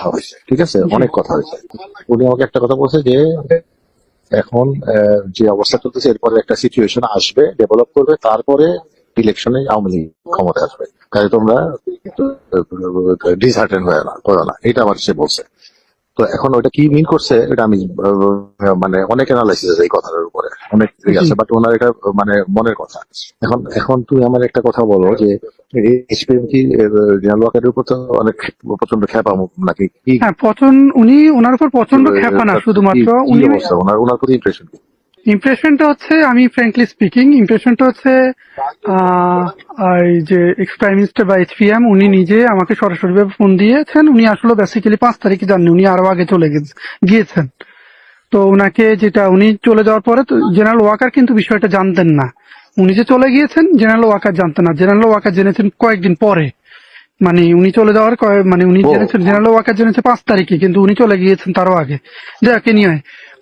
কথা হয়েছে, ঠিক আছে? অনেক কথা হয়েছে। উনি আমাকে একটা কথা বলছে যে, এখন যে অবস্থা চলতেছে, এরপরে একটা সিচুয়েশন আসবে ডেভেলপ করবে, তারপরে ইলেকশনে আওয়ামী লীগ ক্ষমতা আসবে। তাই তোমরা ডিসহার্টেন হয়ে না করো না। এটা আমার সে বলছে। তো এখন ওটা কি মিন করছে এটা আমি মানে অনেক অ্যানালাইসিস আছে এই কথাটার উপরে। অনেক ঠিক আছে বাট ওনার এটা মানে মনের কথা। এখন এখন তুমি আমার একটা কথা বলো যে এইচপিএম কি জেনারেল ওয়াকারের উপর তো অনেক প্রচণ্ড খেপা নাকি হ্যাঁ পচন উনি ওনার উপর প্রচণ্ড খেপা না শুধুমাত্র উনি ওনার ওনার প্রতি ইমপ্রেশন কি? ইমপ্রেশনটা হচ্ছে আমি ফ্র্যাঙ্কলি স্পিকিং ইমপ্রেশনটা হচ্ছে এই যে এক্স প্রাইম মিনিস্টার বা এইচপিএম উনি নিজে আমাকে সরাসরি ফোন দিয়েছেন। উনি আসলে বেসিক্যালি পাঁচ তারিখে জাননি উনি আরও আগে চলে গিয়েছেন। তো উনাকে যেটা উনি চলে যাওয়ার পরে জেনারেল ওয়াকার কিন্তু বিষয়টা জানতেন না। উনি যে চলে গিয়েছেন জেনারেল ওয়াকার জানতেন না। জেনারেল ওয়াকার জেনেছেন কয়েকদিন পরে। মানে উনি চলে যাওয়ার মানে উনি জেনেছেন জেনারেল ওয়াকার জেনেছে পাঁচ তারিখে কিন্তু উনি চলে গিয়েছেন তারও আগে। যাকে নিয়ে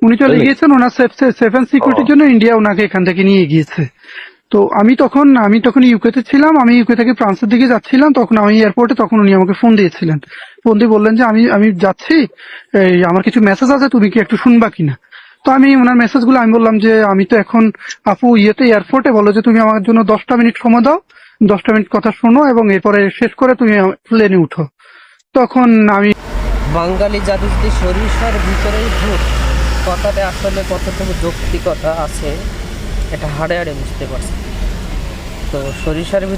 উনি চলে গিয়েছেন ওনার সেফ অ্যান্ড সিকিউরিটির জন্য ইন্ডিয়া ওনাকে এখান থেকে নিয়ে গিয়েছে। তো আমি তখন আমি তখন ইউকেতে ছিলাম আমি ইউকে থেকে ফ্রান্সের দিকে যাচ্ছিলাম তখন আমি এয়ারপোর্টে তখন উনি আমাকে ফোন দিয়েছিলেন। ফোন দিয়ে বললেন যে আমি আমি যাচ্ছি আমার কিছু মেসেজ আছে তুমি কি একটু শুনবা কিনা? তো আমি ওনার মেসেজগুলো আমি বললাম যে আমি তো এখন আপু ইয়েতে এয়ারপোর্টে বলো যে তুমি আমার জন্য দশটা মিনিট সময় দাও দশটা মিনিট কথা শোনো এবং এরপরে শেষ করে তুমি প্লেনে উঠো। তখন আমি বাঙালি জাতি যদি সরিষার ভিতরেই ভূত। কথাটা আসলে কতটুকু যৌক্তিকতা আছে এটা হাড়ে হাড়ে বুঝতে পারছি। তো সরিষার